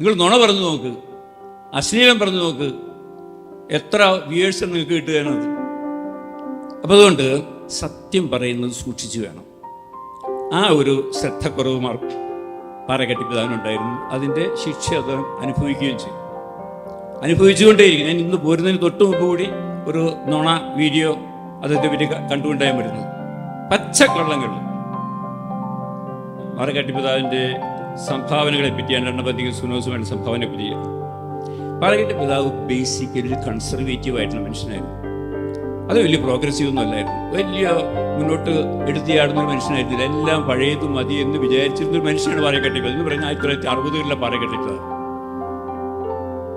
നിങ്ങൾ നുണ പറഞ്ഞു നോക്ക്. അശ്ലീലം പറഞ്ഞു നോക്ക്. എത്ര വ്യൂവേഴ്സ് നിങ്ങൾക്ക് കിട്ടുകയാണത് അപ്പം അതുകൊണ്ട് സത്യം പറയുന്നത് സൂക്ഷിച്ചു വേണം. ആ ഒരു ശ്രദ്ധക്കുറവ് മാർ പാറക്കെട്ടി പിതാവിനുണ്ടായിരുന്നു അതിന്റെ ശിക്ഷ അത് അനുഭവിക്കുകയും ചെയ്യും അനുഭവിച്ചുകൊണ്ടേയിരിക്കും. ഞാൻ ഇന്ന് പോരുന്നതിന് തൊട്ട് മുമ്പ് കൂടി ഒരു നുണ വീഡിയോ അതിന്റെ പറ്റി കണ്ടുകൊണ്ടായി വരുന്നത്. പച്ചക്കള്ളങ്ങൾ. പാറക്കെട്ടി പിതാവിന്റെ സംഭാവനകളെ പറ്റിയാണ് എണ്ണപതിക സുനോസുമായിട്ട് സംഭാവനയെ പറ്റി. പാറക്കെട്ടി പിതാവ് ബേസിക്കലി ഒരു കൺസർവേറ്റീവ് ആയിട്ടുള്ള മനുഷ്യനായിരുന്നു. അത് വലിയ പ്രോഗ്രസീവ് ഒന്നും അല്ലായിരുന്നു. വലിയ മുന്നോട്ട് എടുത്തിയാടുന്ന ഒരു മനുഷ്യനായിരുന്നില്ല. എല്ലാം പഴയതും മതി എന്ന് വിചാരിച്ചിരുന്ന ഒരു മനുഷ്യനാണ് പാറക്കെട്ടിപ്പത് എന്ന് പറഞ്ഞാൽ ആയിരത്തി തൊള്ളായിരത്തി അറുപതുകളിലെ പാറക്കെട്ടിപ്പത്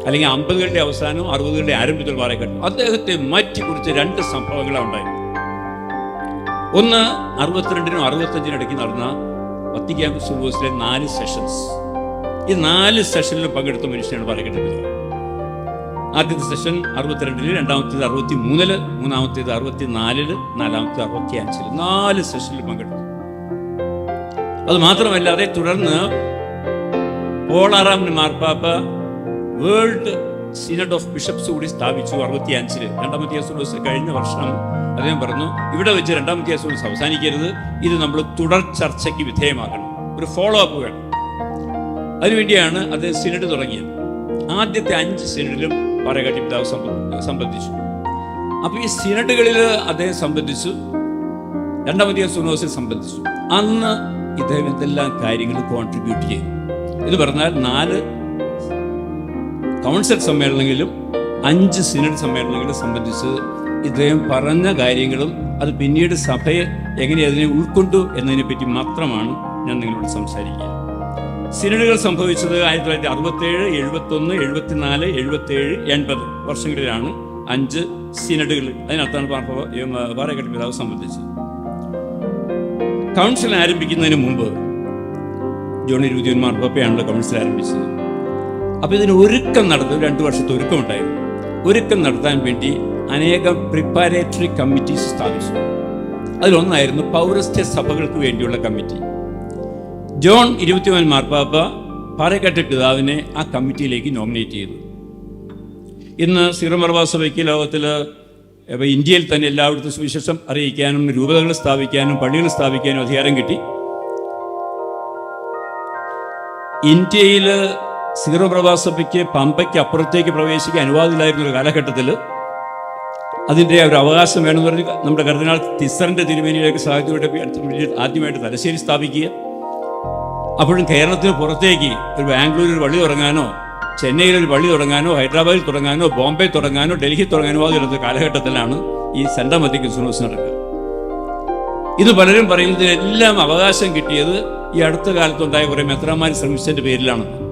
അല്ലെങ്കിൽ അമ്പതുകളുടെ അവസാനവും അറുപതുകളുടെ ആരംഭത്തിൽ പാറക്കെട്ടി അദ്ദേഹത്തെ മാറ്റി കുറിച്ച് രണ്ട് സംഭവങ്ങളാണ് ഉണ്ടായത് ഒന്ന് അറുപത്തിരണ്ടിനും അറുപത്തഞ്ചിനും ഇടയ്ക്ക് നടന്ന വത്തിക്കാൻ സുബോസിലെ നാല് സെഷൻസ് ഈ നാല് സെഷനിൽ പങ്കെടുത്ത മനുഷ്യനാണ് പറയുന്നത് ആദ്യത്തെ സെഷൻ അറുപത്തിരണ്ടിൽ രണ്ടാമത്തേത് അറുപത്തി മൂന്നിൽ മൂന്നാമത്തേത് അറുപത്തി നാലിൽ നാലാമത്തേത് അറുപത്തി അഞ്ചിൽ നാല് സെഷനിൽ പങ്കെടുത്തു. അത് മാത്രമല്ലാതെ തുടർന്ന് പോളാറാമിന് മാർപ്പാപ്പ വേൾഡ് സിനഡ് ഓഫ് ബിഷപ്സ് കൂടി സ്ഥാപിച്ചു അറുപത്തി അഞ്ചിൽ രണ്ടാമത്തെ യേസുലോസ് കഴിഞ്ഞ വർഷം അദ്ദേഹം പറഞ്ഞു ഇവിടെ വെച്ച് രണ്ടാമത്തെ യേസുലോസ് അവസാനിക്കരുത്. ഇത് നമ്മൾ തുടർ ചർച്ചയ്ക്ക് വിധേയമാക്കണം. ഒരു ഫോളോ അപ്പ് വേണം. അതിനുവേണ്ടിയാണ് അദ്ദേഹം സിനഡ് തുടങ്ങിയത്. ആദ്യത്തെ അഞ്ച് സിനഡിലും പാറകാട്ടി പിതാവ് സംബന്ധിച്ചു. അപ്പോൾ ഈ സിനഡുകളിൽ അദ്ദേഹം സംബന്ധിച്ചു രണ്ടാമത്തെ സുനോസിൽ സംബന്ധിച്ചു. അന്ന് ഇദ്ദേഹം എന്തെല്ലാം കാര്യങ്ങൾ കോൺട്രിബ്യൂട്ട് ചെയ്തു? ഇത് പറഞ്ഞാൽ നാല് കൗൺസിൽ സമ്മേളനങ്ങളിലും അഞ്ച് സിനഡ് സമ്മേളനങ്ങളും സംബന്ധിച്ച് ഇദ്ദേഹം പറഞ്ഞ കാര്യങ്ങളും അത് പിന്നീട് സഭയെ എങ്ങനെ അതിനെ ഉൾക്കൊണ്ടു എന്നതിനെ പറ്റി മാത്രമാണ് ഞാൻ നിങ്ങളോട് സംസാരിക്കുക. സിനഡുകൾ സംഭവിച്ചത് ആയിരത്തി തൊള്ളായിരത്തി അറുപത്തേഴ് എഴുപത്തൊന്ന് എഴുപത്തിനാല് എഴുപത്തേഴ് എൺപത് വർഷങ്ങളിലാണ് അഞ്ച് സിനഡുകൾ അതിനകത്താണ് പാറക്കെട്ട് പിതാവ് സംബന്ധിച്ചത്. കൗൺസിൽ ആരംഭിക്കുന്നതിന് മുമ്പ് ജോണി രൂതിയൻ മാർപ്പാപ്പയാണല്ലോ കൗൺസിൽ ആരംഭിച്ചത്. അപ്പോൾ ഇതിന് ഒരുക്കം നടത്തും രണ്ട് വർഷത്തെ ഒരുക്കം ഉണ്ടായിരുന്നു. ഒരുക്കം നടത്താൻ വേണ്ടി അനേകം പ്രിപ്പറേറ്ററി കമ്മിറ്റീസ് സ്ഥാപിച്ചു. അതിലൊന്നായിരുന്നു പൗരസ്ത്യ സഭകൾക്ക് വേണ്ടിയുള്ള കമ്മിറ്റി ജോൺ ഇരുപത്തിമൂന്ന് മാർപ്പാപ്പ പാറക്കാട്ട് പിതാവിനെ ആ കമ്മിറ്റിയിലേക്ക് നോമിനേറ്റ് ചെയ്തു. ഇന്ന് സിറമർവാ സഭയ്ക്ക് ലോകത്തിൽ ഇന്ത്യയിൽ തന്നെ എല്ലായിടത്തും സുവിശേഷം അറിയിക്കാനും രൂപതകൾ സ്ഥാപിക്കാനും പള്ളികൾ സ്ഥാപിക്കാനും അധികാരം കിട്ടി. ഇന്ത്യയിൽ സീറോ പ്രവാസഭയ്ക്ക് പമ്പയ്ക്ക് അപ്പുറത്തേക്ക് പ്രവേശിക്കാൻ അനുവാദമില്ലായിരുന്ന ഒരു കാലഘട്ടത്തിൽ അതിന്റെ ഒരു അവകാശം വേണമെന്ന് പറഞ്ഞ് നമ്മുടെ കർദിനാൾ തിസറിന്റെ തിരുമേനിയിലേക്ക് സാഹിത്യമായിട്ട് ആദ്യമായിട്ട് തലശ്ശേരി സ്ഥാപിക്കുക. അപ്പോഴും കേരളത്തിന് പുറത്തേക്ക് ഒരു ബാംഗ്ലൂരിൽ വഴി തുടങ്ങാനോ ചെന്നൈയിൽ ഒരു വഴി തുടങ്ങാനോ ഹൈദരാബാദിൽ തുടങ്ങാനോ ബോംബെ തുടങ്ങാനോ ഡൽഹി തുടങ്ങാനോ അതിലുള്ള കാലഘട്ടത്തിലാണ് ഈ സെൻട്രൽ മധ്യ ക്രിസ്മസ് നടക്കുക. ഇത് പലരും പറയുന്നതിനെല്ലാം അവകാശം കിട്ടിയത് ഈ അടുത്ത കാലത്തുണ്ടായ കുറേ മെത്രാമാർ ശ്രമിച്ചതിന്റെ പേരിലാണെന്ന്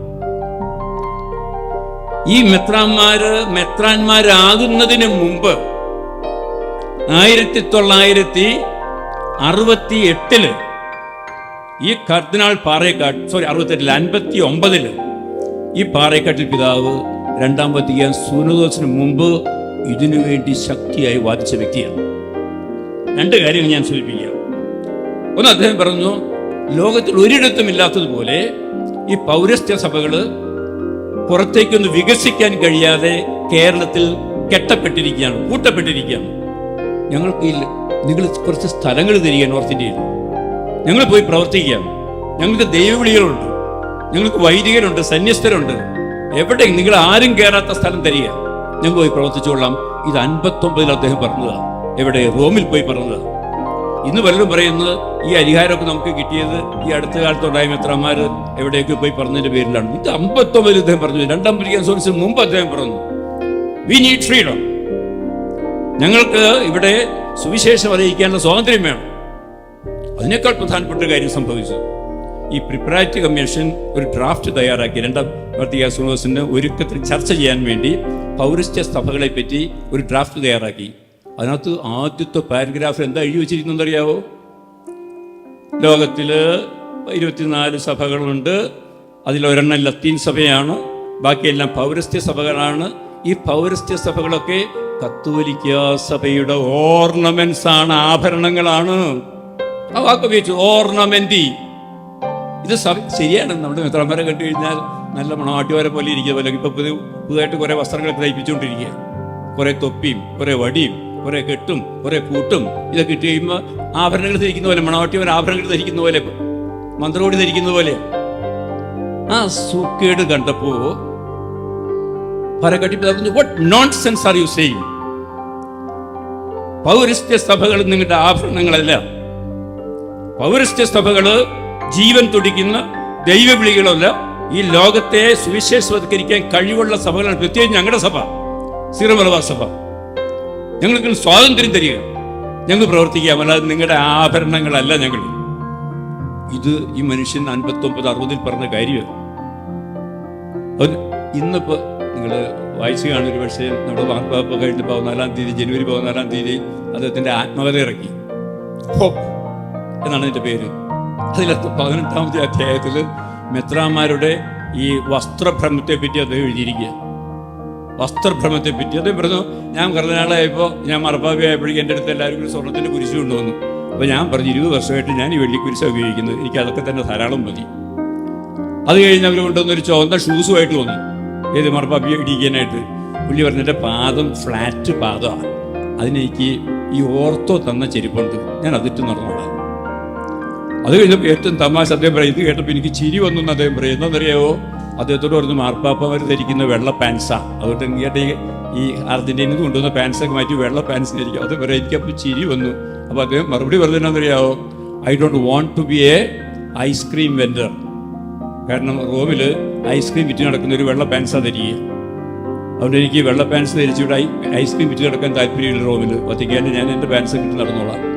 ഈ മെത്രാന്മാര് മെത്രാന്മാരാകുന്നതിന് മുമ്പ് ആയിരത്തി തൊള്ളായിരത്തി അറുപത്തി എട്ടിൽ ഈ കർദിനാൾ പാറേക്കാട്ട് സോറി അറുപത്തെട്ടിൽ അൻപത്തി ഒമ്പതിൽ ഈ പാറേക്കാട്ടിൽ പിതാവ് രണ്ടാം വത്തിക്കാൻ സൂനദോസിന് മുമ്പ് ഇതിനു വേണ്ടി ശക്തിയായി വാദിച്ച വ്യക്തിയാണ്. രണ്ട് കാര്യങ്ങൾ ഞാൻ സൂചിപ്പിക്കാം. ഒന്ന് അദ്ദേഹം പറഞ്ഞു ലോകത്തിൽ ഒരിടത്തും ഇല്ലാത്തതുപോലെ ഈ പൗരസ്ത്യ സഭകൾ പുറത്തേക്കൊന്ന് വികസിക്കാൻ കഴിയാതെ കേരളത്തിൽ കെട്ടപ്പെട്ടിരിക്കുകയാണ് കൂട്ടപ്പെട്ടിരിക്കുകയാണ് ഞങ്ങൾക്ക് ഈ നിങ്ങൾ കുറച്ച് സ്ഥലങ്ങൾ തരിക നോർത്ത് ഇന്ത്യയിൽ ഞങ്ങൾ പോയി പ്രവർത്തിക്കുകയാണ്. ഞങ്ങൾക്ക് ദൈവവിളികളുണ്ട്. ഞങ്ങൾക്ക് വൈദികരുണ്ട് സന്യസ്തരുണ്ട്. എവിടെ നിങ്ങൾ ആരും കയറാത്ത സ്ഥലം തരിക. ഞങ്ങൾ പോയി പ്രവർത്തിച്ചുകൊള്ളാം. ഇത് അൻപത്തൊമ്പതിൽ അദ്ദേഹം പറഞ്ഞതാണ് എവിടെ? റോമിൽ പോയി പറഞ്ഞത്. ഇന്ന് പലരും പറയുന്നത് ഈ അധികാരമൊക്കെ നമുക്ക് കിട്ടിയത് ഈ അടുത്ത കാലത്തുണ്ടായ മിത്രന്മാർ എവിടെയൊക്കെ പോയി പറഞ്ഞതിന്റെ പേരിലാണ്. ഇത് അമ്പത്തൊമ്പതിൽ അദ്ദേഹം പറഞ്ഞു. രണ്ടാം പിരിക്കാൻ സോഴ്സിന് മുമ്പ് അദ്ദേഹം പറഞ്ഞു. വി നീഡ് ഫ്രീഡം ഞങ്ങൾക്ക് ഇവിടെ സുവിശേഷം അറിയിക്കാനുള്ള സ്വാതന്ത്ര്യം വേണം. അതിനേക്കാൾ പ്രധാനപ്പെട്ട കാര്യം സംഭവിച്ചു. ഈ പ്രിപ്പറേറ്ററി കമ്മീഷൻ ഒരു ഡ്രാഫ്റ്റ് തയ്യാറാക്കി. രണ്ടാം വർത്തിക സുനോസിന് ഒരുക്കത്തിൽ ചർച്ച ചെയ്യാൻ വേണ്ടി പൗരസ്ത്യ സഭകളെ പറ്റി ഒരു ഡ്രാഫ്റ്റ് തയ്യാറാക്കി. അതിനകത്ത് ആദ്യത്തെ പാരഗ്രാഫ് എന്താ എഴുതി വെച്ചിരിക്കുന്നറിയാവോ ലോകത്തിൽ ഇരുപത്തിനാല് സഭകളുണ്ട്. അതിലൊരെണ്ണം ലത്തീൻ സഭയാണ്. ബാക്കിയെല്ലാം പൗരസ്ത്യ സഭകളാണ്. ഈ പൗരസ്ത്യ സഭകളൊക്കെ കത്തോലിക്ക സഭയുടെ ഓർണമെന്റ്സ് ആണ് ആഭരണങ്ങളാണ്. ആ വാക്ക് ഉപയോഗിച്ചു ഓർണമെന്റി. ഇത് ശരിയാണ്. നമ്മുടെ മിത്രന്മാരെ കണ്ടു കഴിഞ്ഞാൽ നല്ല മണവാട്ടിവരെ പോലെ ഇരിക്കുക പോലെ. ഇപ്പൊ പുതിയ പുതുതായിട്ട് കുറെ വസ്ത്രങ്ങളൊക്കെ തയ്പ്പിച്ചുകൊണ്ടിരിക്കുക കുറെ തൊപ്പിയും കുറെ വടിയും. കുറെ കെട്ടും കുറെ കൂട്ടും ഇതൊക്കെ ഇട്ട് കഴിയുമ്പോൾ ആഭരണങ്ങൾ ധരിക്കുന്ന പോലെ മണവാട്ടിയവർ ആഭരണങ്ങൾ ധരിക്കുന്ന പോലെ മന്ത്രോടി ധരിക്കുന്ന പോലെ. ആ സൂക്കേട് കണ്ടപ്പോ പരകട്ടി പറഞ്ഞു ആർ യു സഭകൾ നിങ്ങളുടെ ആഭരണങ്ങളല്ല. പൗരസ്ത്യ സഭകൾ ജീവൻ തുടിക്കുന്ന ദൈവവിളികളല്ല. ഈ ലോകത്തെ സുവിശേഷവത്കരിക്കാൻ കഴിവുള്ള സഭകളാണ്. പ്രത്യേകിച്ച് ഞങ്ങളുടെ സഭ സിറമലവാ സഭ. ഞങ്ങൾക്ക് സ്വാതന്ത്ര്യം തരിക. ഞങ്ങൾ പ്രവർത്തിക്കാം അല്ലാതെ നിങ്ങളുടെ ആഭരണങ്ങളല്ല ഞങ്ങൾ. ഇത് ഈ മനുഷ്യൻ അൻപത്തി ഒമ്പത് അറുപതിൽ പറഞ്ഞ കാര്യമാണ് ഇന്നിപ്പോ നിങ്ങൾ വായിച്ചു കാണും ഒരു പക്ഷേ നമ്മുടെ വാർത്താപ്പ് കഴിഞ്ഞ പതിനാലാം തീയതി ജനുവരി പതിനാലാം തീയതി അദ്ദേഹത്തിന്റെ ആത്മകഥ ഇറക്കി. എന്നാണ് അതിന്റെ പേര്. അതിൽ പതിനെട്ടാമത്തെ അധ്യായത്തിൽ മെത്രാമാരുടെ ഈ വസ്ത്രഭ്രമത്തെ പറ്റി അദ്ദേഹം എഴുതിയിരിക്കുക വസ്ത്രഭ്രമത്തെ പറ്റി. അദ്ദേഹം പറഞ്ഞു ഞാൻ കർദിനാളായപ്പോൾ ഞാൻ മറപ്പാവിയായപ്പോഴേക്കും എന്റെ അടുത്ത് എല്ലാവരും കൂടി സ്വർണത്തിന്റെ കുരിശ് കൊണ്ടുവന്നു. അപ്പോൾ ഞാൻ പറഞ്ഞു ഇരുപത് വർഷമായിട്ട് ഞാൻ ഈ വെള്ളിക്കുരിശാണ് ഉപയോഗിക്കുന്നത്. എനിക്ക് അതൊക്കെ തന്നെ ധാരാളം മതി. അത് കഴിഞ്ഞ് അവർ കൊണ്ടുവന്ന ഒരു ചുവന്ന ഷൂസുമായിട്ട് വന്നു. ഏത് മറപ്പാപ്പി ഇടിക്കാനായിട്ട് പുള്ളി പറഞ്ഞിട്ട് പാദം ഫ്ലാറ്റ് പാദമാണ്. അതിനെനിക്ക് ഈ ഓർത്തോ തന്ന ചെരുപ്പുണ്ട്. ഞാൻ അതിട്ട് നടന്നോളാം. അത് കഴിഞ്ഞപ്പോൾ ഏറ്റവും തമാശ അദ്ദേഹം പറയും ഇത് കേട്ടപ്പോൾ എനിക്ക് ചിരി വന്നു എന്ന് അദ്ദേഹം പറയും എന്താണെന്നറിയാവോ? അദ്ദേഹത്തോട് പറഞ്ഞു മാർപ്പാപ്പമാർ ധരിക്കുന്ന വെള്ള പാൻസാ അതുകൊണ്ട് ഇങ്ങോട്ട് ഈ- അർജന്റീനയിൽ നിന്ന് കൊണ്ടുവന്ന പാൻസൊക്കെ മാറ്റി വെള്ള പാൻസ് ധരിക്കും. അത് പറയാം എനിക്കപ്പോൾ ചിരി വന്നു. അപ്പോൾ അദ്ദേഹം മറുപടി പറഞ്ഞതെന്നറിയാവോ I don't want to be a ice cream vendor കാരണം റോമിൽ ഐസ്ക്രീം വിറ്റ് നടക്കുന്ന ഒരു വെള്ള പാൻസാ ധരിക്കുക. അതുകൊണ്ട് എനിക്ക് വെള്ള പാൻസ് ധരിച്ചിവിടെ ഐസ്ക്രീം വിറ്റ് നടക്കാൻ താല്പര്യമില്ല റോമിൽ. വത്തിക്കാനിൽ ഞാൻ എന്റെ പാൻസ് വിറ്റ് നടന്നോളാം.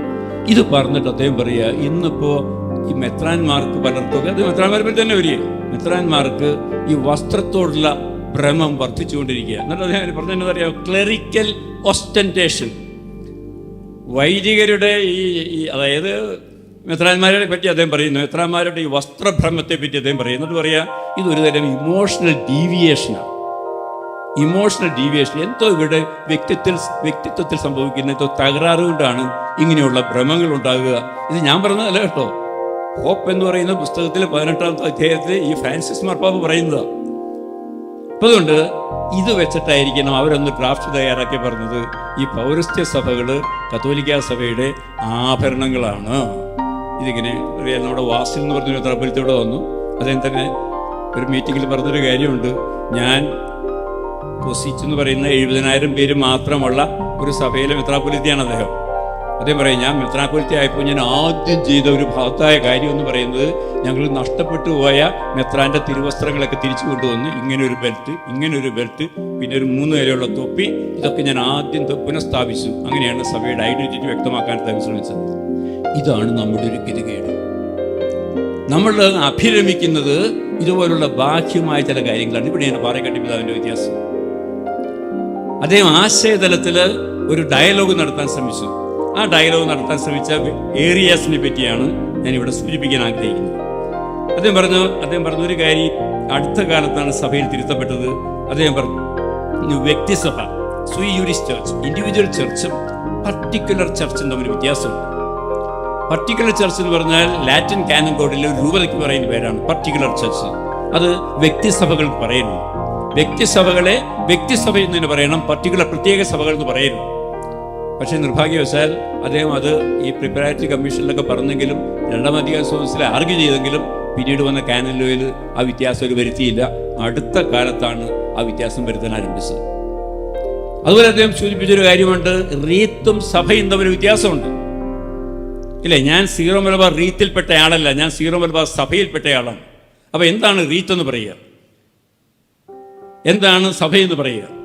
ഇത് പറഞ്ഞിട്ട് അദ്ദേഹം പറയുക ഇന്നിപ്പോൾ ഈ മെത്രാന്മാർക്ക് പലർക്കും അത് മെത്രാന്മാരെ തന്നെ വരിക മെത്രാന്മാർക്ക് ഈ വസ്ത്രത്തോടുള്ള ഭ്രമം വർദ്ധിച്ചുകൊണ്ടിരിക്കുക എന്നിട്ട് അദ്ദേഹം പറഞ്ഞതെന്ന് അറിയാം ക്ലറിക്കൽ ഒസ്റ്റന്റേഷൻ വൈദികരുടെ ഈ അതായത് മെത്രാന്മാരെ പറ്റി അദ്ദേഹം പറയുന്നു. മെത്രാന്മാരുടെ ഈ വസ്ത്രഭ്രമത്തെ പറ്റി അദ്ദേഹം പറയും എന്നിട്ട് പറയാ ഇതൊരു തരം ഇമോഷണൽ ഡീവിയേഷനാണ് ഇമോഷണൽ ഡീവിയേഷൻ എന്തോ ഇവിടെ വ്യക്തിത്വത്തിൽ വ്യക്തിത്വത്തിൽ സംഭവിക്കുന്ന എന്തോ തകരാറ് കൊണ്ടാണ് ഇങ്ങനെയുള്ള ഭ്രമങ്ങൾ ഉണ്ടാകുക. ഇത് ഞാൻ പറഞ്ഞതല്ല കേട്ടോ. ഹോപ്പ് എന്ന് പറയുന്ന പുസ്തകത്തിൽ പതിനെട്ടാമത്തെ അധ്യായത്തിൽ ഈ ഫ്രാൻസിസ് മാർപ്പാവ് പറയുന്നതാണ് അപ്പൊ അതുകൊണ്ട് ഇത് വെച്ചിട്ടായിരിക്കണം അവരൊന്ന് ഡ്രാഫ്റ്റ് തയ്യാറാക്കി പറഞ്ഞത്. ഈ പൗരസ്ത്യ സഭകൾ കത്തോലിക്ക സഭയുടെ ആഭരണങ്ങളാണ്. ഇതിങ്ങനെ നമ്മുടെ വാസിൽ എന്ന് പറഞ്ഞൊരു തറപ്പലത്തോടെ വന്നു. അദ്ദേഹം തന്നെ ഒരു മീറ്റിങ്ങിൽ പറഞ്ഞൊരു കാര്യമുണ്ട്. ഞാൻ പൊസിച്ച് എന്ന് പറയുന്ന എഴുപതിനായിരം പേര് മാത്രമുള്ള ഒരു സഭയിലെ മെത്രാപൊലിത്തിയാണ് അദ്ദേഹം. അദ്ദേഹം പറയും ഞാൻ മെത്രാപ്പൊലിത്തി ആയപ്പോൾ ഞാൻ ആദ്യം ചെയ്ത ഒരു ഭാഗത്തായ കാര്യം എന്ന് പറയുന്നത് ഞങ്ങൾ നഷ്ടപ്പെട്ടു പോയ മെത്രാന്റെ തിരുവസ്ത്രങ്ങളൊക്കെ തിരിച്ചു കൊണ്ടുവന്ന് ഇങ്ങനെ ഒരു ബെൽറ്റ് ഇങ്ങനെ ഒരു ബെൽറ്റ് പിന്നെ ഒരു മൂന്ന് വരെയുള്ള തൊപ്പി ഇതൊക്കെ ഞാൻ ആദ്യം പുനഃസ്ഥാപിച്ചു. അങ്ങനെയാണ് സഭയുടെ ഐഡന്റിറ്റി വ്യക്തമാക്കാൻ തന്നെ ശ്രമിച്ചത്. ഇതാണ് നമ്മുടെ ഒരു ഗതികേട്. നമ്മൾ അഭിരമിക്കുന്നത് ഇതുപോലുള്ള ബാഹ്യമായ ചില കാര്യങ്ങളാണ്. ഇവിടെയാണ് പാറക്കട്ടി പിതാവിന്റെ വ്യത്യാസം. അദ്ദേഹം ആശയതലത്തിൽ ഒരു ഡയലോഗ് നടത്താൻ ശ്രമിച്ചു. ആ ഡയലോഗ് നടത്താൻ ശ്രമിച്ച ഏരിയാസിനെ പറ്റിയാണ് ഞാൻ ഇവിടെ സൂചിപ്പിക്കാൻ ആഗ്രഹിക്കുന്നത്. അദ്ദേഹം പറഞ്ഞു അദ്ദേഹം പറഞ്ഞ ഒരു കാര്യം അടുത്ത കാലത്താണ് സഭയിൽ തിരുത്തപ്പെട്ടത്. അദ്ദേഹം പറഞ്ഞു വ്യക്തിസഭ സുയൂരിസ് ചർച്ച് ഇൻഡിവിജ്വൽ ചർച്ചും പർട്ടിക്കുലർ ചർച്ചും തമ്മിൽ വ്യത്യാസമുണ്ട്. പർട്ടിക്കുലർ ചർച്ച് എന്ന് പറഞ്ഞാൽ ലാറ്റിൻ കാനൻ കോഡിലെ ഒരു രൂപതയ്ക്ക് പറയുന്ന പേരാണ് പർട്ടിക്കുലർ ചർച്ച് അത് വ്യക്തിസഭകൾക്ക് പറയുന്നു വ്യക്തിസഭകളെ വ്യക്തിസഭ എന്ന് തന്നെ പറയണം പർട്ടിക്കുലർ പ്രത്യേക സഭകൾ എന്ന് പറയരുത്. പക്ഷേ നിർഭാഗ്യവശാൽ അദ്ദേഹം അത് ഈ പ്രിപ്പറേറ്ററി കമ്മീഷനിലൊക്കെ പറഞ്ഞെങ്കിലും രണ്ടാം അധികാര സോഴ്സിൽ ആർഗ്യൂ ചെയ്തെങ്കിലും പിന്നീട് വന്ന കാനലോയിൽ ആ വ്യത്യാസം ഒരു വരുത്തിയില്ല. അടുത്ത കാലത്താണ് ആ വ്യത്യാസം വരുത്താൻ ആരംഭിച്ചത്. അതുപോലെ അദ്ദേഹം സൂചിപ്പിച്ചൊരു കാര്യമുണ്ട്. റീത്തും സഭയും തമ്മിൽ വ്യത്യാസമുണ്ട്. ഇല്ല? ഞാൻ സീറോ മലബാർ റീത്തിൽപ്പെട്ട ആളല്ല ഞാൻ സീറോ മലബാർ സഭയിൽപ്പെട്ടയാളാണ്. അപ്പോൾ അപ്പൊ എന്താണ് റീത്ത് എന്ന് പറയുക? എന്താണ് സഭയെന്ന് പറയുക?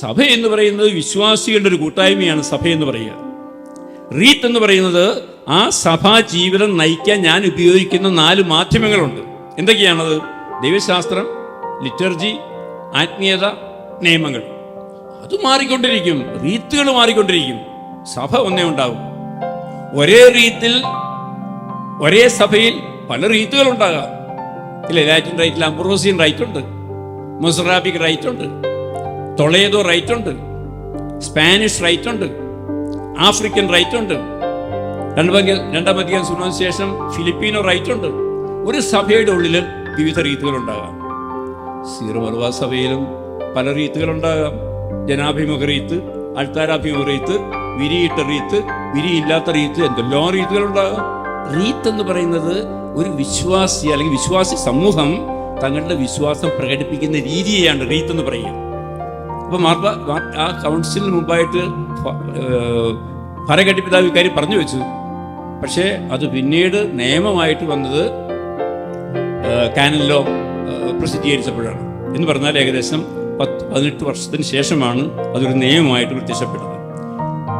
സഭ എന്ന് പറയുന്നത് വിശ്വാസികളുടെ ഒരു കൂട്ടായ്മയാണ് സഭ എന്ന് പറയുക. റീത്ത് എന്ന് പറയുന്നത് ആ സഭാ ജീവിതം നയിക്കാൻ ഞാൻ ഉപയോഗിക്കുന്ന നാല് മാധ്യമങ്ങളുണ്ട്. എന്തൊക്കെയാണത്? ദൈവശാസ്ത്രം ലിറ്റർജി ആത്മീയത നിയമങ്ങൾ. അത് മാറിക്കൊണ്ടിരിക്കും. റീത്തുകൾ മാറിക്കൊണ്ടിരിക്കും. സഭ ഒന്നേ ഉണ്ടാകും ഒരേ റീത്തിൽ ഒരേ സഭയിൽ പല റീത്തുകൾ ഉണ്ടാകാം ഇല്ല ലാറ്റിൻ റൈറ്റിൽ അംബ്രോസിയൻ റൈറ്റ് ഉണ്ട് മൊസറാബിക് റൈറ്റ് ഉണ്ട് ടൊളേദോ റൈറ്റ് ഉണ്ട് സ്പാനിഷ് റൈറ്റ് ഉണ്ട് ആഫ്രിക്കൻ റൈറ്റ് ഉണ്ട് രണ്ടാം രണ്ടാം അധികം സുനോന് ശേഷം ഫിലിപ്പീനോ റൈറ്റ് ഉണ്ട് ഒരു സഭയുടെ ഉള്ളിൽ വിവിധ രീതികൾ സീറോ മലബാർ സഭയിലും പല റീത്തുകളുണ്ടാകാം. ജനാഭിമുഖ റീത്ത് അൾത്താരാഭിമുഖ റീത്ത് വിരിയിട്ട റീത്ത് വിരിയില്ലാത്ത റീത്ത് എന്തെല്ലാം റീത്തുകളുണ്ടാകാം. റീത്ത് എന്ന് പറയുന്നത് ഒരു വിശ്വാസി അല്ലെങ്കിൽ വിശ്വാസി സമൂഹം തങ്ങളുടെ വിശ്വാസം പ്രകടിപ്പിക്കുന്ന രീതിയെയാണ് റീത്ത് എന്ന് പറയുക. അപ്പൊ മാർപ്പ ആ കൗൺസിലിന് മുമ്പായിട്ട് ഭരകട്ടി പിതാവ് ഇക്കാര്യം പറഞ്ഞു വെച്ചു. പക്ഷേ അത് പിന്നീട് നിയമമായിട്ട് വന്നത് കാനലിലോ പ്രസിദ്ധീകരിച്ചപ്പോഴാണ്. എന്ന് പറഞ്ഞാൽ ഏകദേശം പത്ത് പതിനെട്ട് വർഷത്തിന് ശേഷമാണ് അതൊരു നിയമമായിട്ട് പ്രത്യക്ഷപ്പെട്ടത്.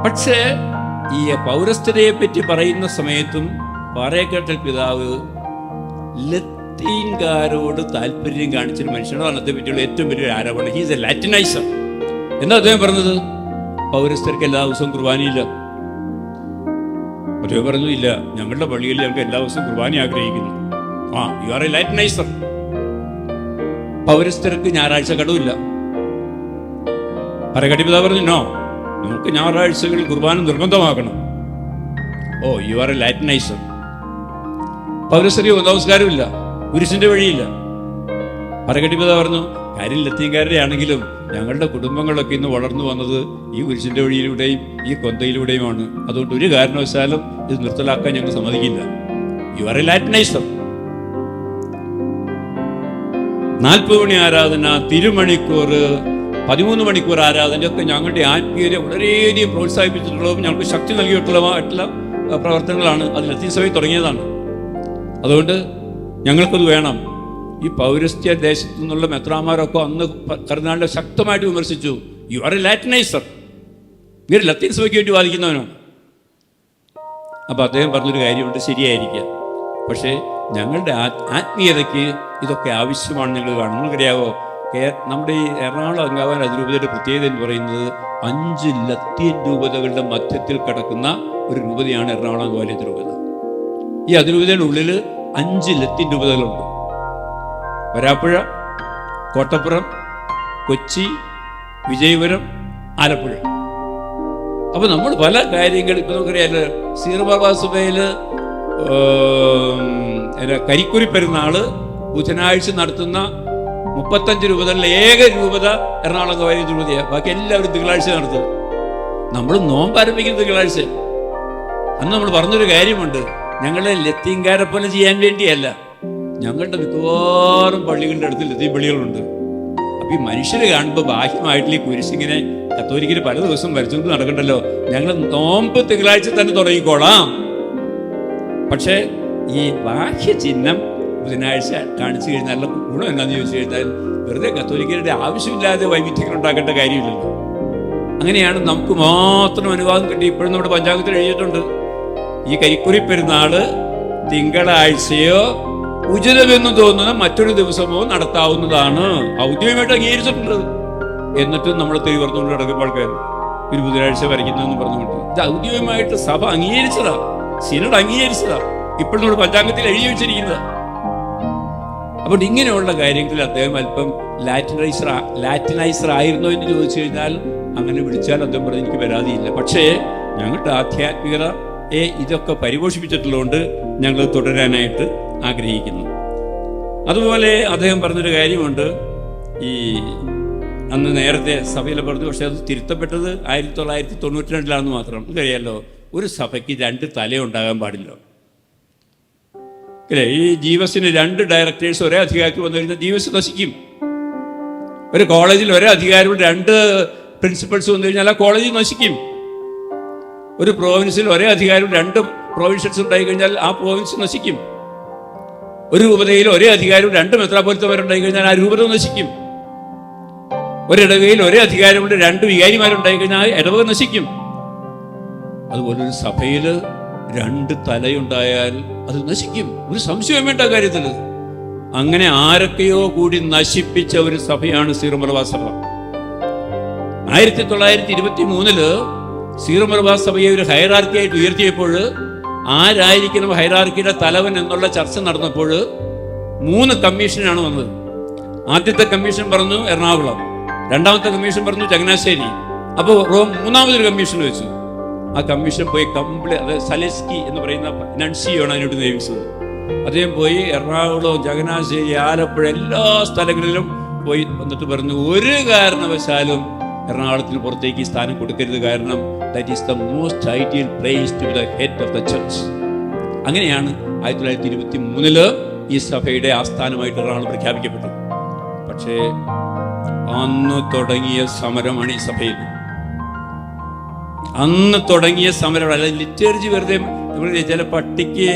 പക്ഷേ ഈ പൗരസ്ഥതയെ പറ്റി പറയുന്ന സമയത്തും പാറേക്കാട്ടൽ പിതാവ് ലത്തീൻകാരോട് താല്പര്യം കാണിച്ചൊരു മനുഷ്യനാണ്. അന്നത്തെ പറ്റിയുള്ള ഏറ്റവും വലിയൊരു ആരോപണം. ഹീസ് എ ലാറ്റിനൈസർ എന്താ അദ്ദേഹം പറഞ്ഞത്? പൗരസ്ഥർക്ക് എല്ലാ ദിവസവും കുർബാനയില്ല. അദ്ദേഹം പറഞ്ഞു ഇല്ല ഞങ്ങളുടെ പള്ളിയിൽ ഞങ്ങൾക്ക് എല്ലാ ദിവസവും കുർബാന ആഗ്രഹിക്കുന്നു. ആ you are a light nicer പൗരസ്ഥർക്ക് ഞായറാഴ്ച കടവില്ല പരകടി പിതാവ് പറഞ്ഞു നോ നമുക്ക് ഞായറാഴ്ചകളിൽ കുർബാന നിർബന്ധമാക്കണം. ഓ you are a light nicer പൗരസ്ഥർക്ക് നമസ്കാരമില്ല കുരിശിന്റെ വഴിയില്ല. പരകടി പിതാവ് പറഞ്ഞു കാര്യം ലത്തീൻകാരുടെ ആണെങ്കിലും ഞങ്ങളുടെ കുടുംബങ്ങളൊക്കെ ഇന്ന് വളർന്നു വന്നത് ഈ കുരിശിന്റെ വഴിയിലൂടെയും ഈ കൊന്തയിലൂടെയുമാണ്. അതുകൊണ്ട് ഒരു കാരണവശാലും ഇത് നിർത്തലാക്കാൻ ഞങ്ങൾ സമ്മതിക്കില്ല. യു ആർ എ ലാറ്റിനൈസർ നാൽപ്പത് മണി ആരാധന തിരുമണിക്കൂർ പതിമൂന്ന് മണിക്കൂർ ആരാധനയൊക്കെ ഞങ്ങളുടെ ആത്മീയരെ വളരെയധികം പ്രോത്സാഹിപ്പിച്ചിട്ടുള്ളതും ഞങ്ങൾക്ക് ശക്തി നൽകിയിട്ടുള്ളതുമായിട്ടുള്ള പ്രവർത്തനങ്ങളാണ് അത് ലത്തീൻ തുടങ്ങിയതാണ്. അതുകൊണ്ട് ഞങ്ങൾക്കത് വേണം. ഈ പൗരസ്ത്യ ദേശത്തു നിന്നുള്ള മെത്രാമാരൊക്കെ അന്ന് കർദിനാളിനെ ശക്തമായിട്ട് വിമർശിച്ചു. യു ആർ എ ലാറ്റിനൈസർ നീ ഒരു ലത്തീൻ സഭയ്ക്ക് വേണ്ടി വാദിക്കുന്നവനാണ് അപ്പോൾ അദ്ദേഹം പറഞ്ഞൊരു കാര്യമുണ്ട് ശരിയായിരിക്കാം പക്ഷേ ഞങ്ങളുടെ ആത്മീയതയ്ക്ക് ഇതൊക്കെ ആവശ്യമാണ് ഞങ്ങൾ കാണുന്നത് നിങ്ങൾക്കറിയാവോ നമ്മുടെ ഈ എറണാകുളം അങ്കാവാൻ അതിരൂപതയുടെ പ്രത്യേകത എന്ന് പറയുന്നത് അഞ്ച് ലത്തീൻ രൂപതകളുടെ മധ്യത്തിൽ കിടക്കുന്ന ഒരു രൂപതയാണ് എറണാകുളം അങ്കാവാലി അതിരൂപത. ഈ അതിരൂപതയുടെ ഉള്ളിൽ അഞ്ച് ലത്തീൻ രൂപതകളുണ്ട്. വരാപ്പുഴ കോട്ടപ്പുറം കൊച്ചി വിജയപുരം ആലപ്പുഴ. അപ്പൊ നമ്മൾ പല കാര്യങ്ങൾ ഇപ്പൊ നമുക്കറിയാലോ സീറബാബാ സുബയിൽ കരിക്കുരി പെരുന്നാൾ ബുധനാഴ്ച നടത്തുന്ന മുപ്പത്തഞ്ച് രൂപതകളിലെ ഏക രൂപത എറണാകുളം കവാരി രൂപതയാണ് ബാക്കി എല്ലാവരും തിങ്കളാഴ്ച നടത്തും. നമ്മൾ നോമ്പ് ആരംഭിക്കുന്ന തിങ്കളാഴ്ച. അന്ന് നമ്മൾ പറഞ്ഞൊരു കാര്യമുണ്ട്. ഞങ്ങളെ ലത്തീൻകാരെ പോലെ ചെയ്യാൻ വേണ്ടിയല്ല. ഞങ്ങളുടെ മിക്കവാറും പള്ളികളുടെ അടുത്ത് ലത്തീൻ പള്ളികളുണ്ട്. അപ്പൊ ഈ മനുഷ്യരെ കാണുമ്പോൾ ബാഹ്യമായിട്ടുള്ള ഈ കുരിശിങ്ങനെ കത്തോലിക്കൽ പല ദിവസം വരച്ചുകൊണ്ട് നടക്കണ്ടല്ലോ? ഞങ്ങൾ നോമ്പ് തിങ്കളാഴ്ച തന്നെ തുടങ്ങിക്കോളാം. പക്ഷേ ഈ ബാഹ്യ ചിഹ്നം ബുധനാഴ്ച കാണിച്ചു കഴിഞ്ഞാൽ ഗുണം എന്നാന്ന് ചോദിച്ചു കഴിഞ്ഞാൽ വെറുതെ കത്തോലിക്കരുടെ ആവശ്യമില്ലാതെ വൈവിധ്യങ്ങൾ ഉണ്ടാക്കേണ്ട കാര്യമില്ലല്ലോ. അങ്ങനെയാണ് നമുക്ക് മാത്രം അനുവാദം കിട്ടി ഇപ്പോഴും നമ്മുടെ പഞ്ചാംഗത്തിൽ എഴുതിയിട്ടുണ്ട്. ഈ കരിക്കുറി പെരുന്നാൾ തിങ്കളാഴ്ചയോ ഉചിതമെന്ന് തോന്നുന്ന മറ്റൊരു ദിവസമോ നടത്താവുന്നതാണ്. ഔദ്യോഗികമായിട്ട് അംഗീകരിച്ചിട്ടുണ്ട് എന്നിട്ടും നമ്മൾ തീവർന്നുകൊണ്ട് നടക്കുമ്പോൾ ആൾക്കാർ ഒരു ബുധനാഴ്ച വരയ്ക്കുന്നതെന്ന് പറഞ്ഞുകൊണ്ട്. ഇത് ഔദ്യോഗികമായിട്ട് സഭ അംഗീകരിച്ചതാ. സിനഡ് അംഗീകരിച്ചതാ. ഇപ്പോൾ നമ്മുടെ പഞ്ചാംഗത്തിൽ എഴുതി വെച്ചിരിക്കുന്നതാ. അപ്പോൾ ഇങ്ങനെയുള്ള കാര്യങ്ങളിൽ അദ്ദേഹം അല്പം ലാറ്റിനൈസർ ലാറ്റിനൈസർ ആയിരുന്നോ എന്ന് ചോദിച്ചു കഴിഞ്ഞാൽ അങ്ങനെ വിളിച്ചാൽ അദ്ദേഹം പറഞ്ഞ് എനിക്ക് പരാതിയില്ല. പക്ഷേ ഞങ്ങളുടെ ഏ ഇതൊക്കെ പരിപോഷിപ്പിച്ചിട്ടുള്ളതുകൊണ്ട് ഞങ്ങൾ തുടരാനായിട്ട് ആഗ്രഹിക്കുന്നു. അതുപോലെ അദ്ദേഹം പറഞ്ഞൊരു കാര്യമുണ്ട്. ഈ അന്ന് നേരത്തെ സഭയിലെ പറഞ്ഞു പക്ഷേ അത് തിരുത്തപ്പെട്ടത് ആയിരത്തി തൊള്ളായിരത്തി തൊണ്ണൂറ്റി രണ്ടിലാണെന്ന് മാത്രം അറിയാലോ ഒരു സഭയ്ക്ക് രണ്ട് തലയുണ്ടാകാൻ പാടില്ല. അല്ലേ? ഈ ജീവസിന് രണ്ട് ഡയറക്ടേഴ്സ് ഒരേ അധികാരത്തിൽ വന്നു കഴിഞ്ഞാൽ ജീവസ് നശിക്കും. ഒരു കോളേജിൽ ഒരേ അധികാരവും രണ്ട് പ്രിൻസിപ്പൾസ് വന്നു കഴിഞ്ഞാൽ ആ കോളേജ് നശിക്കും. ഒരു പ്രോവിൻസിൽ ഒരേ അധികാരവും രണ്ട് പ്രൊവിൻഷ്യൽസ് ഉണ്ടായി കഴിഞ്ഞാൽ ആ പ്രോവിൻസ് നശിക്കും. ഒരു രൂപതയിൽ ഒരേ അധികാരവും രണ്ട് മെത്രാപോലിത്തവരുണ്ടായി കഴിഞ്ഞാൽ ആ രൂപത നശിക്കും. ഒരിടവയിൽ ഒരേ അധികാരമുണ്ട് രണ്ട് വികാരിമാരുണ്ടായി കഴിഞ്ഞാൽ ആ ഇടവക നശിക്കും. അതുപോലെ ഒരു സഭയിൽ രണ്ട് തലയുണ്ടായാൽ അത് നശിക്കും. ഒരു സംശയം വേണ്ട കാര്യത്തിൽ. അങ്ങനെ ആരൊക്കെയോ കൂടി നശിപ്പിച്ച ഒരു സഭയാണ് സീറമലബാ സഭ. ആയിരത്തി തൊള്ളായിരത്തി ഇരുപത്തി മൂന്നിൽ സീറമലബാ സഭയെ ഒരു ഹൈറാർക്കിയായിട്ട് ഉയർത്തിയപ്പോൾ ആരായിരിക്കണം ഹൈറാർക്കിയുടെ തലവൻ എന്നുള്ള ചർച്ച നടന്നപ്പോൾ മൂന്ന് കമ്മീഷനാണ് വന്നത്. ആദ്യത്തെ കമ്മീഷൻ പറഞ്ഞു എറണാകുളം രണ്ടാമത്തെ കമ്മീഷൻ പറഞ്ഞു ചങ്ങനാശ്ശേരി. അപ്പോൾ റോം മൂന്നാമതൊരു കമ്മീഷൻ വെച്ചു. ആ കമ്മീഷൻ പോയി കംപ്ലീറ്റ് അത് സലെസ്കി എന്ന് പറയുന്ന നൺസിയാണ് അതിനോട് നിയമിച്ചത്. അദ്ദേഹം പോയി എറണാകുളം ചങ്ങനാശ്ശേരി ആലപ്പുഴ എല്ലാ സ്ഥലങ്ങളിലും പോയി വന്നിട്ട് പറഞ്ഞു ഒരു കാരണവശാലും എറണാകുളത്തിന് പുറത്തേക്ക് ഈ സ്ഥാനം കൊടുക്കരുത് കാരണം that is the most ideal place to the head of the church അങ്ങനെയാണ് ആയിരത്തി തൊള്ളായിരത്തി ഇരുപത്തി മൂന്നിൽ ഈ സഭയുടെ ആസ്ഥാനമായിട്ട് എറണാകുളം പ്രഖ്യാപിക്കപ്പെട്ടു പക്ഷേ അന്ന് തുടങ്ങിയ സമരമാണ് ഈ സഭയിൽ. അന്ന് തുടങ്ങിയ സമരം അല്ല ലിറ്റർജി വെറുതെ നമ്മൾ ചില പട്ടിക്ക്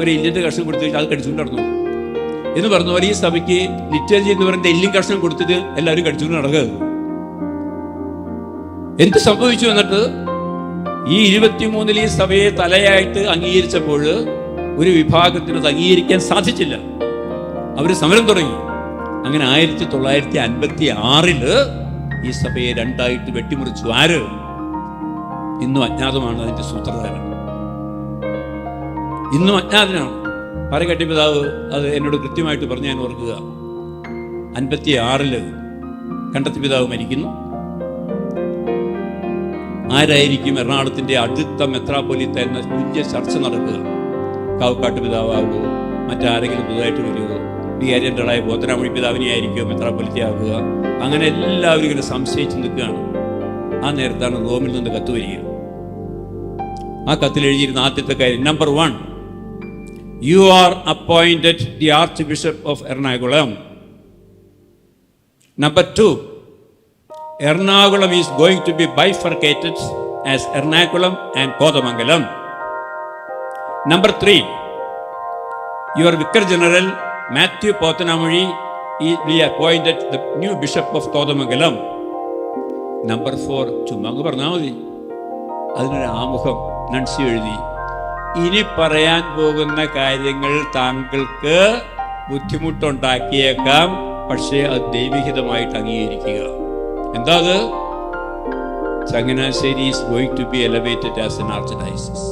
ഒരു ഇല്ലിന്റെ കഷ്ണം കൊടുത്തു അത് കടിച്ചുകൊണ്ട് നടന്നു. എന്ന് പറഞ്ഞ പോലെ ഈ സഭയ്ക്ക് ലിറ്റർജി എന്ന് പറയുന്ന എല്ലിൻ കഷ്ണം കൊടുത്തിട്ട് എല്ലാവരും കടിച്ചുകൊണ്ട് നടക്കുക. എന്ത് സംഭവിച്ചു എന്നിട്ട്? ഈ ഇരുപത്തിമൂന്നിൽ ഈ സഭയെ തലയായിട്ട് അംഗീകരിച്ചപ്പോൾ ഒരു വിഭാഗത്തിന് അത് അംഗീകരിക്കാൻ സാധിച്ചില്ല. അവർ സമരം തുടങ്ങി. അങ്ങനെ ആയിരത്തി തൊള്ളായിരത്തി അൻപത്തി ആറിൽ ഈ സഭയെ രണ്ടായിട്ട് വെട്ടിമുറിച്ചു. ആര്? ഇന്നും അജ്ഞാതമാണ് അതിന്റെ സൂത്രധാരൻ. ഇന്നും അജ്ഞാതനാണ്. പാറക്കട്ടി പിതാവ് അത് എന്നോട് കൃത്യമായിട്ട് പറഞ്ഞു ഞാൻ ഓർക്കുക. അൻപത്തി ആറിൽ കണ്ടത്തി പിതാവ് മരിക്കുന്നു. ആരായിരിക്കും എറണാകുളത്തിന്റെ അടുത്ത മെത്രാപ്പൊലിത്ത എന്ന കുഞ്ഞ ചർച്ച നടക്കുക? കാവുക്കാട്ട് പിതാവാകുമോ മറ്റാരെങ്കിലും പുതുതായിട്ട് വരുമോ വികാരിയന്റെതായ ബോധനാമൊഴി പിതാവിനെ ആയിരിക്കുമോ മെത്രാപ്പൊലിത്ത ആകുക അങ്ങനെ എല്ലാവരും ഇങ്ങനെ സംശയിച്ച് നിൽക്കുകയാണ്. ആ നേരത്താണ് റോമിൽ നിന്ന് കത്ത് വരിക ആ കത്തിൽ എഴുതിയിരുന്ന ആദ്യത്തെ കാര്യം number one you are appointed the archbishop of Ernakulam number two Be bifurcated as Ernakulam and Kodamangalam. Number three, your Vicar General Matthew Pothanamuri is be appointed the new Bishop of Kodamangalam. Number four ചുമ്മാ പറഞ്ഞാൽ മതി അതിനൊരു ആമുഖം നൺസി എഴുതി ഇനി പറയാൻ പോകുന്ന കാര്യങ്ങൾ താങ്കൾക്ക് ബുദ്ധിമുട്ടുണ്ടാക്കിയേക്കാം പക്ഷേ അത് ദൈവിഹിതമായിട്ട് അംഗീകരിക്കുക എന്താ അത്? Changanassery is going to be elevated as an archdiocese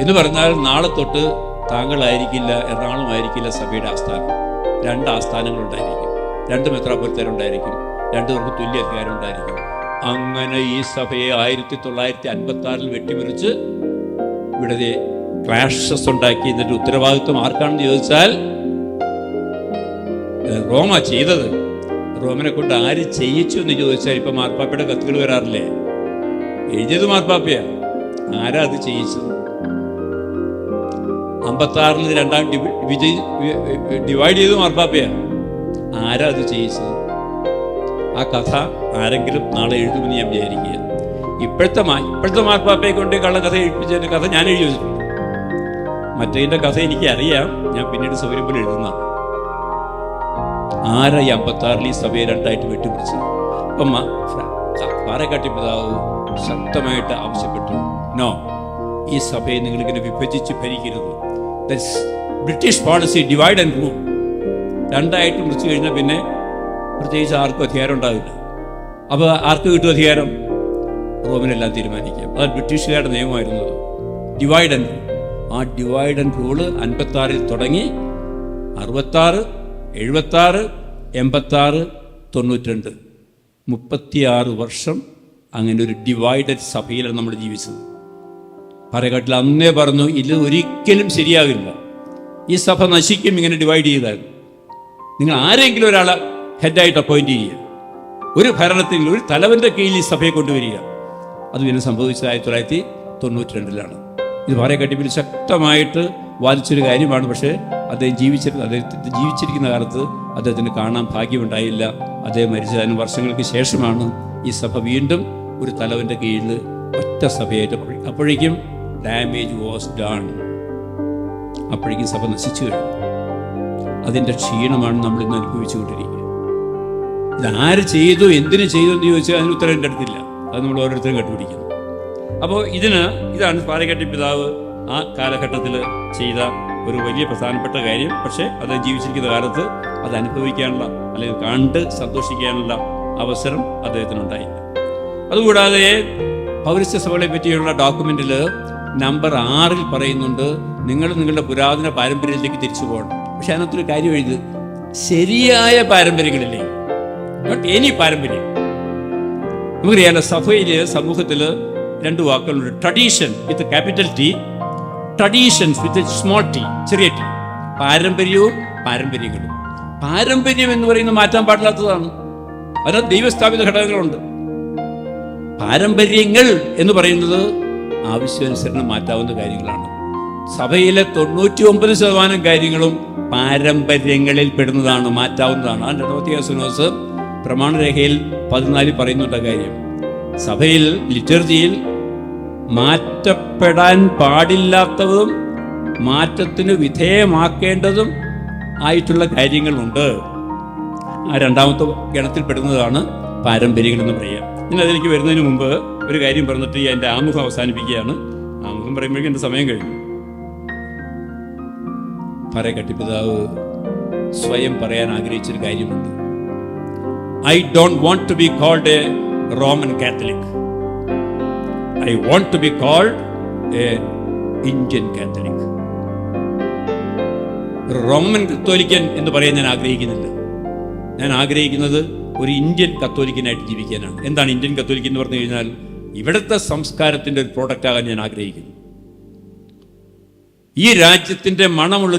എന്ന് പറഞ്ഞാൽ നാളെ തൊട്ട് താങ്കളായിരിക്കില്ല എറണാകുളം ആയിരിക്കില്ല സഭയുടെ ആസ്ഥാനം. രണ്ട് ആസ്ഥാനങ്ങൾ ഉണ്ടായിരിക്കും രണ്ട് മെത്രാപൊലിത്തരുണ്ടായിരിക്കും. രണ്ടു പേർക്ക് തുല്യ അധികാരം ഉണ്ടായിരിക്കും അങ്ങനെ ഈ സഭയെ ആയിരത്തി തൊള്ളായിരത്തി അൻപത്തി ആറിൽ വെട്ടിമുറിച്ച് ഇവിടെ ക്ലാഷസ് ഉണ്ടാക്കി എന്നിട്ട് ഉത്തരവാദിത്വം ആർക്കാണെന്ന് ചോദിച്ചാൽ റോമ ചെയ്തത്. റോമനെ കൊണ്ട് ആര് ചെയ്യിച്ചു എന്ന് ചോദിച്ചാൽ ഇപ്പൊ മാർപ്പാപ്പയുടെ കത്തുകൾ വരാറില്ലേ? എഴുതിയത് മാർപ്പാപ്പയാ. ആരാ അത് ചെയ്യിച്ചത്? അമ്പത്തി ആറിൽ രണ്ടാം വിജയ് ഡിവൈഡ് ചെയ്ത് മാർപ്പാപ്പയാ. ആരാ അത് ചെയ്യിച്ചത്? ആ കഥ ആരെങ്കിലും നാളെ എഴുതുമെന്ന് ഞാൻ വിചാരിക്കുക. ഇപ്പോഴത്തെ ഇപ്പോഴത്തെ മാർപ്പാപ്പയെ കൊണ്ട് കള്ളക്കഥ എഴുപ്പിച്ചതിന്റെ കഥ ഞാൻ എഴുതി വെച്ചിട്ടുണ്ട്. മറ്റേതിന്റെ കഥ എനിക്ക് അറിയാം ഞാൻ പിന്നീട് സൗകര്യം പോലെ എഴുതുന്നതാണ്. ആരാ ഈ അമ്പത്തി ആറിൽ ഈ സഭയെ രണ്ടായിട്ട് വെട്ടിപ്പിടിച്ചത് അപ്പം പാറക്കാട്ടി പിതാവ് ശക്തമായിട്ട് ആവശ്യപ്പെട്ടു. നോ ഈ സഭയെ നിങ്ങൾ ഇങ്ങനെ വിഭജിച്ച് ഭരിക്കരുത്. British policy divide and rule രണ്ടായിട്ട് മുറിച്ചു കഴിഞ്ഞാൽ പിന്നെ പ്രത്യേകിച്ച് ആർക്കും അധികാരം ഉണ്ടാവില്ല. അപ്പോൾ ആർക്ക് കിട്ടും അധികാരം? റോമിനെല്ലാം തീരുമാനിക്കാം. അത് ബ്രിട്ടീഷുകാരുടെ നിയമമായിരുന്നത് ഡിവൈഡ് ആൻഡ് റൂൾ ആ ഡിവൈഡ് ആൻഡ് റൂൾ അൻപത്താറിൽ തുടങ്ങി അറുപത്താറ് എഴുപത്താറ് എൺപത്താറ് തൊണ്ണൂറ്റിരണ്ട്. മുപ്പത്തിയാറ് വർഷം അങ്ങനെ ഒരു ഡിവൈഡഡ് സഭയിലാണ് നമ്മൾ ജീവിച്ചത്. പറയക്കാട്ടിൽ അന്നേ പറഞ്ഞു ഇത് ഒരിക്കലും ശരിയാകില്ല. ഈ സഭ നശിക്കും ഇങ്ങനെ ഡിവൈഡ് ചെയ്താൽ നിങ്ങൾ ആരെങ്കിലും ഒരാളെ ഹെഡായിട്ട് അപ്പോയിന്റ് ചെയ്യുക. ഒരു ഭരണത്തിൽ ഒരു തലവന്റെ കീഴിൽ ഈ സഭയെ കൊണ്ടുവരിക. അത് പിന്നെ സംഭവിച്ചത് ആയിരത്തി തൊള്ളായിരത്തി തൊണ്ണൂറ്റി രണ്ടിലാണ് ഇത് വളരെ കട്ടിപ്പിൽ ശക്തമായിട്ട് വാദിച്ചൊരു കാര്യമാണ്. പക്ഷേ അദ്ദേഹം ജീവിച്ചിരുന്ന അദ്ദേഹത്തിന്റെ ജീവിച്ചിരിക്കുന്ന കാലത്ത് അദ്ദേഹത്തിന് കാണാൻ ഭാഗ്യമുണ്ടായില്ല. അദ്ദേഹം മരിച്ചതിന് വർഷങ്ങൾക്ക് ശേഷമാണ് ഈ സഭ വീണ്ടും ഒരു തലവന്റെ കീഴിൽ ഒറ്റ സഭയായിട്ട് അപ്പോഴേ- അപ്പോഴേക്കും ഡാമേജ് വാസ് ഡൺ. അപ്പോഴേക്കും സഭ നശിച്ചു കഴിഞ്ഞു. അതിന്റെ ക്ഷീണമാണ് നമ്മൾ ഇന്ന് അനുഭവിച്ചുകൊണ്ടിരിക്കുക. ഇത് ആര് ചെയ്തു എന്തിനു ചെയ്തു എന്ന് ചോദിച്ചാൽ അതിന് ഉത്തരം എന്റെ അടുത്തില്ല. അത് നമ്മൾ ഓരോരുത്തരും കണ്ടുപിടിക്കുന്നു. അപ്പോൾ ഇതിന് ഇതാണ് പാലക്കാട്ടി പിതാവ് ആ കാലഘട്ടത്തിൽ ചെയ്ത ഒരു വലിയ പ്രധാനപ്പെട്ട കാര്യം. പക്ഷേ അത് ജീവിച്ചിരിക്കുന്ന കാലത്ത് അത് അനുഭവിക്കാനുള്ള അല്ലെങ്കിൽ കണ്ട് സന്തോഷിക്കാനുള്ള അവസരം അദ്ദേഹത്തിനുണ്ടായില്ല അതുകൂടാതെ പൗരസ്ത്യ സഭകളെ പറ്റിയുള്ള ഡോക്യുമെന്റിൽ നമ്പർ ആറിൽ പറയുന്നുണ്ട് നിങ്ങൾ നിങ്ങളുടെ പുരാതന പാരമ്പര്യത്തിലേക്ക് തിരിച്ചു പോകണം. പക്ഷെ അതിനകത്തൊരു കാര്യം എഴുതി ശരിയായ പാരമ്പര്യങ്ങളില്ലേ? നോട്ട് എനി പാരമ്പര്യം. നമുക്കറിയാലോ സഭയിൽ സമൂഹത്തിൽ രണ്ട് വാക്കുകളുണ്ട്. Tradition with capital T traditions with small T ചെറിയ ടി പാരമ്പര്യവും പാരമ്പര്യങ്ങളും. പാരമ്പര്യം എന്ന് പറയുന്നത് മാറ്റാൻ പാടില്ലാത്തതാണ്. അതിനകത്ത് ദൈവസ്ഥാപിത ഘടകങ്ങളുണ്ട്. പാരമ്പര്യങ്ങൾ എന്ന് പറയുന്നത് ആവശ്യാനുസരണം മാറ്റാവുന്ന കാര്യങ്ങളാണ്. സഭയിലെ തൊണ്ണൂറ്റി ഒമ്പത് ശതമാനം കാര്യങ്ങളും പാരമ്പര്യങ്ങളിൽ പെടുന്നതാണ് മാറ്റാവുന്നതാണ്. രണ്ടാമത്തെ പ്രമാണരേഖയിൽ പതിനാല് പറയുന്നുണ്ട് കാര്യം. സഭയിൽ ലിറ്റർജിയിൽ മാറ്റപ്പെടാൻ പാടില്ലാത്തതും മാറ്റത്തിന് വിധേയമാക്കേണ്ടതും ആയിട്ടുള്ള കാര്യങ്ങളുണ്ട്. ആ രണ്ടാമത്തെ ഗണത്തിൽപ്പെടുന്നതാണ് പാരമ്പര്യങ്ങൾ എന്ന് പറയുക. ഇനി അതിലേക്ക് വരുന്നതിന് മുമ്പ് ഒരു കാര്യം പറഞ്ഞിട്ട് എന്റെ ആമുഖം അവസാനിപ്പിക്കുകയാണ്. ആമുഖം പറയുമ്പോഴേക്കും എന്റെ സമയം കഴിഞ്ഞു. പറയക്കട്ടി പിതാവ് സ്വയം പറയാൻ ആഗ്രഹിച്ചൊരു കാര്യമുണ്ട്. I don't want to be called a Roman Catholic I want to be called a Indian Catholic Roman കത്തോലിക്കൻ എന്ന് പറയാൻ ഞാൻ ആഗ്രഹിക്കുന്നില്ല. ഞാൻ ആഗ്രഹിക്കുന്നത് ഒരു ഇന്ത്യൻ കത്തോലിക്കനായിട്ട് ജീവിക്കാനാണ്. എന്താണ് ഇന്ത്യൻ കത്തോലിക്കൻ എന്ന് പറഞ്ഞു കഴിഞ്ഞാൽ ഇവിടുത്തെ സംസ്കാരത്തിന്റെ ഒരു പ്രോഡക്റ്റ് ആകാൻ ഞാൻ ആഗ്രഹിക്കുന്നു. ഈ രാജ്യത്തിന്റെ മണമുള്ള